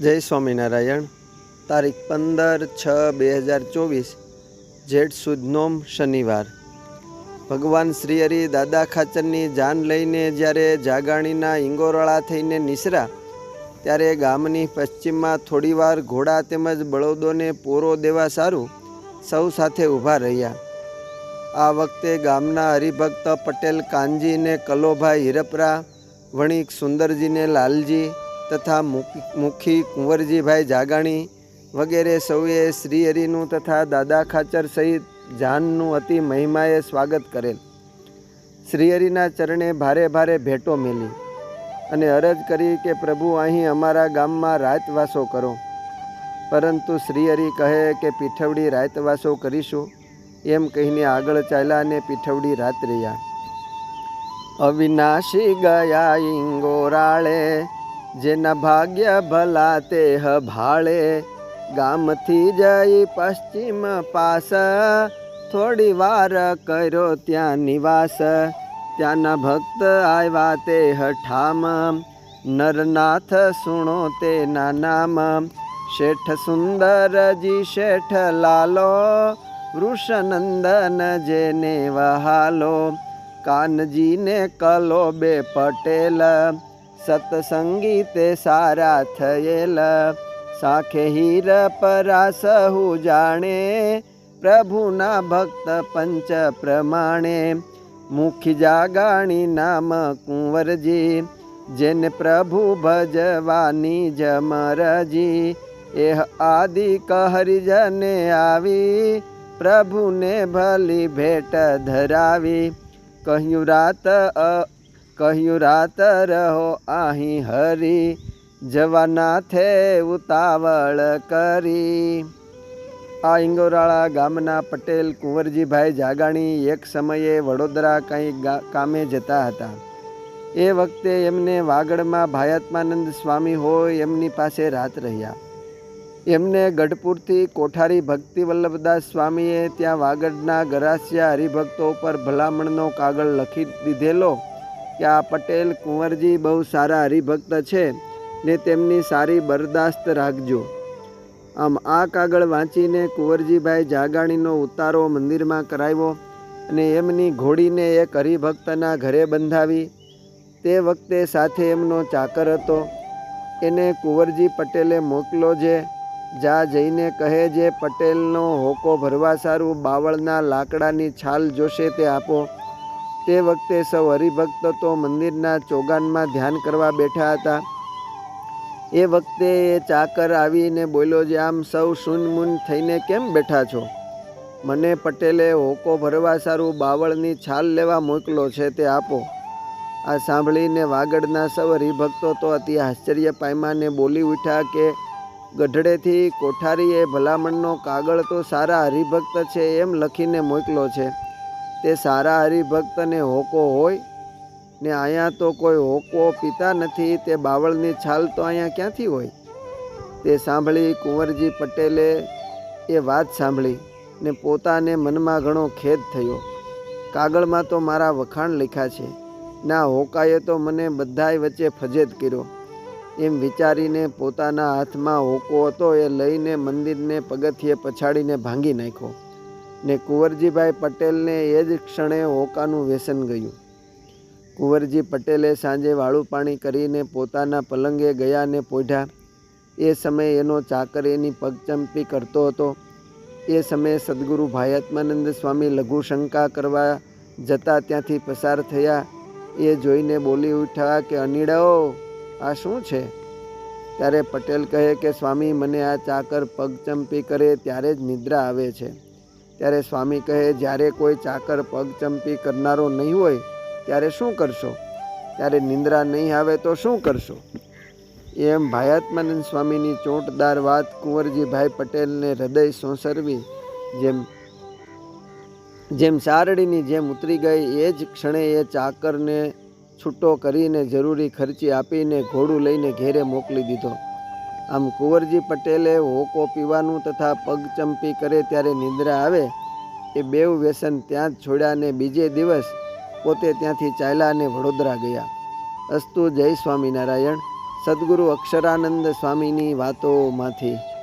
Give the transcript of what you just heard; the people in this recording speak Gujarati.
જય સ્વામિનારાયણ. તારીખ પંદર છ બે હજાર ચોવીસ, જેઠ સુધનોમ શનિવાર. ભગવાન શ્રી હરિ દાદા ખાચરની જાન લઈને જ્યારે જાગાણીના ઇંગોરળા થઈને નિસરા ત્યારે ગામની પશ્ચિમમાં થોડીવાર ઘોડા તેમજ બળદોને પોરો દેવા સારું સૌ સાથે ઊભા રહ્યા. આ વખતે ગામના હરિભક્ત પટેલ કાનજીને કલોભાઈ હિરપરા, વણિક સુંદરજીને લાલજી તથા મુખ- કુંવરજીભાઈ જાગાણી વગેરે સૌએ શ્રીહરિનું તથા દાદા ખાચર સહિત જાનનું અતિ મહિમાએ સ્વાગત કરેલ. શ્રીહરિના ચરણે ભારે ભારે ભેટો મેલી અને અરજ કરી કે, પ્રભુ, અહીં અમારા ગામમાં રાતવાસો કરો. પરંતુ શ્રીહરિ કહે કે, પીઠવડી રાતવાસો કરીશું. એમ કહીને આગળ ચાલ્યા અને પીઠવડી રાત રહ્યા. અવિનાશી ગયા ઇંગોરાળે જેના ભાગ્ય ભલા તે ભાળે. ગામથી જઈ પશ્ચિમ પાસ, થોડી વાર કર્યો ત્યાં નિવાસ. ત્યાંના ભક્ત આવ્યા તે હઠામ નરનાથ સુણો તેના નામ. શેઠ સુંદરજી શેઠ લાલો. વૃષનંદન જેને વહાલો. કાનજીને કલો બે પટેલ. સતસંગી તે સારા થયેલ સાખે હીર પરા સહુ જાણે પ્રભુના ભક્ત પંચ પ્રમાણે મુખી જાગાણી નામ કુંવરજી જેને પ્રભુ ભજવાની જમરજી એહ આદિ કહરિજને આવી પ્રભુને ભલી ભેટ ધરાવી કહ્યું રાત કહ્યું, રાત રહો અહીં હરી, જવાનાથે ઉતાવળ કરી. આ ઇંગોરાળા ગામના પટેલ, કુંવરજીભાઈ જાગાણી એક સમયે વડોદરા કંઈ કામે જતા હતા. એ વખતે એમને વાગડમાં ભાયાત્માનંદ સ્વામી હોય એમની પાસે રાત રહ્યા. એમને ગઢપુરથી કોઠારી ભક્તિ વલ્લભદાસ સ્વામીએ ત્યાં વાગડના ગરાસિયા હરિભક્તો ઉપર ભલામણનો કાગળ લખી દીધેલો. કે આ પટેલ, કુંવરજી બહુ સારા હરિભક્ત છે ને તેમની સારી બરદાસ્ત રાખજો. આમ આ કાગળ વાંચીને કુંવરજીભાઈ જાગાણીનો ઉતારો મંદિરમાં કરાવ્યો અને એમની ઘોડીને એક હરિભક્તના ઘરે બંધાવી. તે વખતે સાથે એમનો ચાકર હતો. એને કુંવરજી પટેલે મોકલો જે, જા જઈને કહે જે પટેલનો હોકો ભરવા સારું બાવળના લાકડાની છાલ જોશે તે આપો. તે વખતે સૌ હરિભક્ત તો મંદિરના ચોગાનમાં ધ્યાન કરવા બેઠા હતા. એ વખતે એ ચાકર આવીને બોલ્યો, જે આમ સૌ શૂનમૂન થઈને કેમ બેઠા છો? મને પટેલે હોકો ભરવા સારું બાવળની છાલ લેવા મોકલો છે તે આપો. આ સાંભળીને વાગડના સૌ હરિભક્તો તો અતિ આશ્ચર્ય પાયમાને બોલી ઉઠ્યા કે, ગઢડેથી કોઠારીએ ભલામણનો કાગળ તો સારા હરિભક્ત છે એમ લખીને મોકલો છે. તે સારા હરિભક્તને હોકો હોય ને અહીંયા તો કોઈ હોકો પીતા નથી, તે બાવળની છાલ તો અહીંયા ક્યાંથી હોય? તે સાંભળી કુંવરજી પટેલે એ વાત સાંભળી ને પોતાને મનમાં ઘણો ખેદ થયો. કાગળમાં તો મારા વખાણ લખ્યા છે. ના, હોકાએ તો મને બધાય વચ્ચે ફજેત કર્યો. એમ વિચારીને પોતાના હાથમાં હોકો હતો એ લઈને મંદિરને પગથિયે પછાડીને ભાંગી નાખ્યો. ને કુંવરજીભાઈ પટેલને એ જ ક્ષણે હોકાનું વ્યસન ગયું. કુંવરજી પટેલે સાંજે વાળું પાણી કરીને પોતાના પલંગે ગયા ને પોઢ્યા. એ સમયે એનો ચાકર એની પગચંપી કરતો હતો. એ સમયે સદગુરુ ભાયાત્માનંદ સ્વામી લઘુશંકા કરવા જતા ત્યાંથી પસાર થયા. એ જોઈને બોલી ઉઠ્યા કે અનીડાઓ આ શું છે? ત્યારે પટેલ કહે કે, સ્વામી, મને આ ચાકર પગચંપી કરે ત્યારે જ નિદ્રા આવે છે. ત્યારે સ્વામી કહે, જ્યારે કોઈ ચાકર પગચંપી કરનારો નહીં હોય, ત્યારે શું કરશો? ત્યારે નિંદ્રા નહીં આવે તો શું કરશો? એમ ભાયાત્માનંદ સ્વામીની ચોંટદાર વાત કુંવરજીભાઈ પટેલને હૃદય સોંસરવી, જેમ જેમ સારડીની જેમ ઉતરી ગઈ, એ જ ક્ષણે એ ચાકરને છૂટો કરીને જરૂરી ખર્ચી આપીને ઘોડું લઈને ઘેરે મોકલી દીધો. આમ કુંવરજી પટેલે હોકો પીવાનું તથા પગચંપી કરે ત્યારે નિંદ્રા આવે, એ બેવ વ્યસન ત્યાં જ છોડ્યા ને બીજે દિવસ પોતે ત્યાંથી ચાલ્યા અને વડોદરા ગયા. અસ્તુ જય સ્વામિનારાયણ. સદગુરુ અક્ષરાનંદ સ્વામીની વાતોમાંથી.